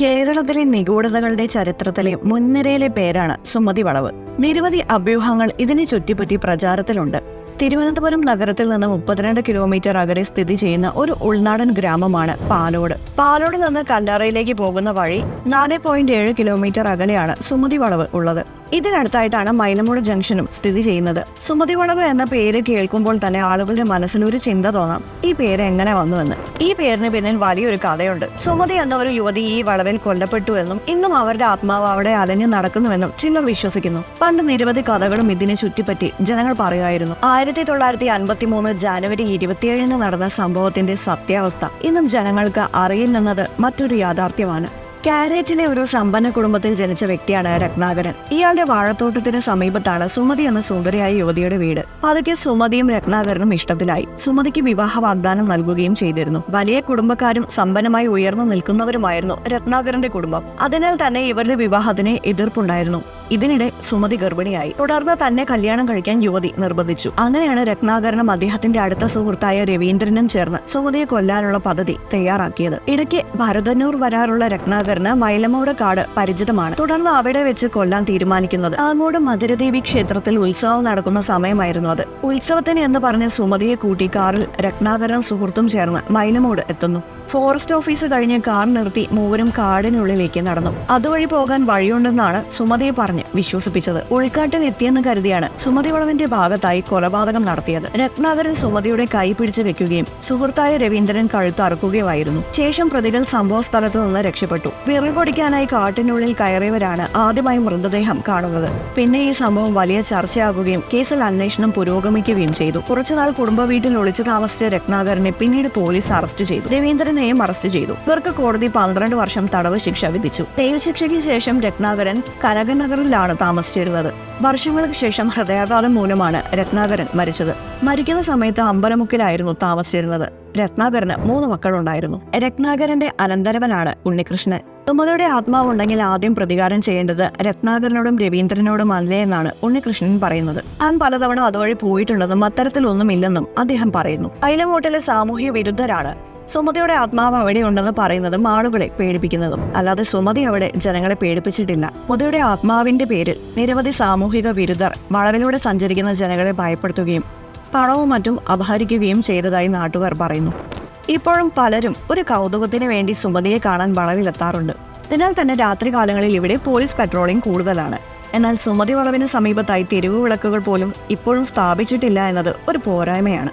കേരളത്തിലെ നിഗൂഢതകളുടെ ചരിത്രത്തിലെ മുൻനിരയിലെ പേരാണ് സുമതി വളവ്. നിരവധി അഭ്യൂഹങ്ങൾ ഇതിനെ ചുറ്റിപ്പറ്റി പ്രചാരത്തിലുണ്ട്. തിരുവനന്തപുരം നഗരത്തിൽ നിന്ന് മുപ്പത്തിരണ്ട് കിലോമീറ്റർ അകലെ സ്ഥിതി ചെയ്യുന്ന ഒരു ഉൾനാടൻ ഗ്രാമമാണ് പാലോട്. പാലോട് നിന്ന് കല്ലാറയിലേക്ക് പോകുന്ന വഴി നാല് പോയിന്റ് ഏഴ് കിലോമീറ്റർ അകലെയാണ് സുമതി വളവ് ഉള്ളത്. ഇതിനടുത്തായിട്ടാണ് മൈലമൂട് ജംഗ്ഷനും സ്ഥിതി ചെയ്യുന്നത്. സുമതി വളവ് എന്ന പേര് കേൾക്കുമ്പോൾ തന്നെ ആളുകളുടെ മനസ്സിൽ ഒരു ചിന്ത തോന്നാം. ഈ പേര് എങ്ങനെ വന്നുവെന്ന്. ഈ പേരിന് പിന്നിൽ വലിയൊരു കഥയുണ്ട്. സുമതി എന്ന ഒരു യുവതി ഈ വളവിൽ കൊല്ലപ്പെട്ടു എന്നും ഇന്നും അവരുടെ ആത്മാവ് അവിടെ അലഞ്ഞു നടക്കുന്നുവെന്നും ചിലർ വിശ്വസിക്കുന്നു. പണ്ട് നിരവധി കഥകളും ഇതിനെ ചുറ്റിപ്പറ്റി ജനങ്ങൾ പറയുമായിരുന്നു. ആയിരത്തി തൊള്ളായിരത്തി അൻപത്തി മൂന്ന് ജാനുവരി ഇരുപത്തിയേഴിന് നടന്ന സംഭവത്തിന്റെ സത്യാവസ്ഥ ഇന്നും ജനങ്ങൾക്ക് അറിയില്ലെന്നത് മറ്റൊരു യാഥാർത്ഥ്യമാണ്. കാരേറ്റിലെ ഒരു സമ്പന്ന കുടുംബത്തിൽ ജനിച്ച വ്യക്തിയാണ് രത്നാകരൻ. ഇയാളുടെ വാഴത്തോട്ടത്തിന് സമീപത്താണ് സുമതി എന്ന സുന്ദരിയായ യുവതിയുടെ വീട്. പതുക്കെ സുമതിയും രത്നാകരനും ഇഷ്ടത്തിലായി. സുമതിക്ക് വിവാഹ വാഗ്ദാനം നൽകുകയും ചെയ്തിരുന്നു. വലിയ കുടുംബക്കാരും സമ്പന്നമായി ഉയർന്നു നിൽക്കുന്നവരുമായിരുന്നു രത്നാകരന്റെ കുടുംബം. അതിനാൽ തന്നെ ഇവരുടെ വിവാഹത്തിന് എതിർപ്പുണ്ടായിരുന്നു. ഇതിനിടെ സുമതി ഗർഭിണിയായി. തുടർന്ന് തന്നെ കല്യാണം കഴിക്കാൻ യുവതി നിർബന്ധിച്ചു. അങ്ങനെയാണ് രത്നാകരനും അദ്ദേഹത്തിന്റെ അടുത്ത സുഹൃത്തായ രവീന്ദ്രനും ചേർന്ന് സുമതിയെ കൊല്ലാനുള്ള പദ്ധതി തയ്യാറാക്കിയത്. ഇടയ്ക്ക് ഭരതന്നൂർ വരാറുള്ള രത്നാകരന് മൈലമോട് കാട് പരിചിതമാണ്. തുടർന്ന് അവിടെ വെച്ച് കൊല്ലാൻ തീരുമാനിക്കുന്നത്. ആങ്ങോട് മധുരദേവി ക്ഷേത്രത്തിൽ ഉത്സവം നടക്കുന്ന സമയമായിരുന്നു അത്. ഉത്സവത്തിന് എന്ന് പറഞ്ഞ് സുമതിയെ കൂട്ടി കാറിൽ രത്നാകരനും സുഹൃത്തും ചേർന്ന് മൈലമോട് എത്തുന്നു. ഫോറസ്റ്റ് ഓഫീസ് കഴിഞ്ഞ് കാർ നിർത്തി മൂവരും കാടിനുള്ളിലേക്ക് നടന്നു. അതുവഴി പോകാൻ വഴിയുണ്ടെന്നാണ് സുമതിയെ പറഞ്ഞ് വിശ്വസിപ്പിച്ചത്. ഉൾക്കാട്ടിൽ എത്തിയെന്ന് കരുതിയാണ് സുമതി വളവിന്റെ ഭാഗത്തായി കൊലപാതകം നടത്തിയത്. രത്നാകരൻ സുമതിയുടെ കൈ പിടിച്ചു വെക്കുകയും സുഹൃത്തായ രവീന്ദ്രൻ കഴുത്ത് അറുക്കുകയുമായിരുന്നു. ശേഷം പ്രതികൾ സംഭവ സ്ഥലത്തു നിന്ന് രക്ഷപ്പെട്ടു. വിറകൊടിക്കാനായി കാട്ടിനുള്ളിൽ കയറിയവരാണ് ആദ്യമായി മൃതദേഹം കാണുന്നത്. പിന്നെ ഈ സംഭവം വലിയ ചർച്ചയാകുകയും കേസിൽ അന്വേഷണം പുരോഗമിക്കുകയും ചെയ്തു. കുറച്ചുനാൾ കുടുംബ വീട്ടിൽ ഒളിച്ചു താമസിച്ച രത്നാകരനെ പിന്നീട് പോലീസ് അറസ്റ്റ് ചെയ്തു. രവീന്ദ്രനെയും അറസ്റ്റ് ചെയ്തു. ഇവർക്ക് കോടതി പന്ത്രണ്ട് വർഷം തടവ് ശിക്ഷ വിധിച്ചു. ജയിൽ ശിക്ഷയ്ക്ക് ശേഷം രത്നാകരൻ കനകനഗറിലാണ് താമസിച്ചിരുന്നത്. വർഷങ്ങൾക്ക് ശേഷം ഹൃദയാഘാതം മൂലമാണ് രത്നാകരൻ മരിച്ചത്. മരിക്കുന്ന സമയത്ത് അമ്പലമുക്കിലായിരുന്നു താമസിച്ചിരുന്നത്. രത്നാകരന് മൂന്ന് മക്കളുണ്ടായിരുന്നു. രത്നാകരന്റെ അനന്തരവനാണ് ഉണ്ണികൃഷ്ണൻ. സുമതിയുടെ ആത്മാവുണ്ടെങ്കിൽ ആദ്യം പ്രതികാരം ചെയ്യേണ്ടത് രത്നാകരനോടും രവീന്ദ്രനോടും അല്ലേ എന്നാണ് ഉണ്ണികൃഷ്ണൻ പറയുന്നത്. താൻ പലതവണ അതുവഴി പോയിട്ടുണ്ടെന്നും അത്തരത്തിലൊന്നുമില്ലെന്നും അദ്ദേഹം പറയുന്നു. അയിലമൂട്ടിലെ സാമൂഹ്യ വിരുദ്ധരാണ് സുമതിയുടെ ആത്മാവ് അവിടെ ഉണ്ടെന്ന് പറയുന്നതും ആളുകളെ പേടിപ്പിക്കുന്നതും. അല്ലാതെ സുമതി അവിടെ ജനങ്ങളെ പേടിപ്പിച്ചിട്ടില്ല. സുമതിയുടെ ആത്മാവിന്റെ പേരിൽ നിരവധി സാമൂഹിക വിരുദ്ധർ വളവിലൂടെ സഞ്ചരിക്കുന്ന ജനങ്ങളെ ഭയപ്പെടുത്തുകയും പണവും മറ്റും അപഹരിക്കുകയും ചെയ്തതായി നാട്ടുകാർ പറയുന്നു. ഇപ്പോഴും പലരും ഒരു കൗതുകത്തിന് വേണ്ടി സുമതിയെ കാണാൻ വളവിലെത്താറുണ്ട്. അതിനാൽ തന്നെ രാത്രികാലങ്ങളിൽ ഇവിടെ പോലീസ് പട്രോളിംഗ് കൂടുതലാണ്. എന്നാൽ സുമതി വളവിന് സമീപത്തായി തെരുവ് വിളക്കുകൾ പോലും ഇപ്പോഴും സ്ഥാപിച്ചിട്ടില്ല എന്നത് ഒരു പോരായ്മയാണ്.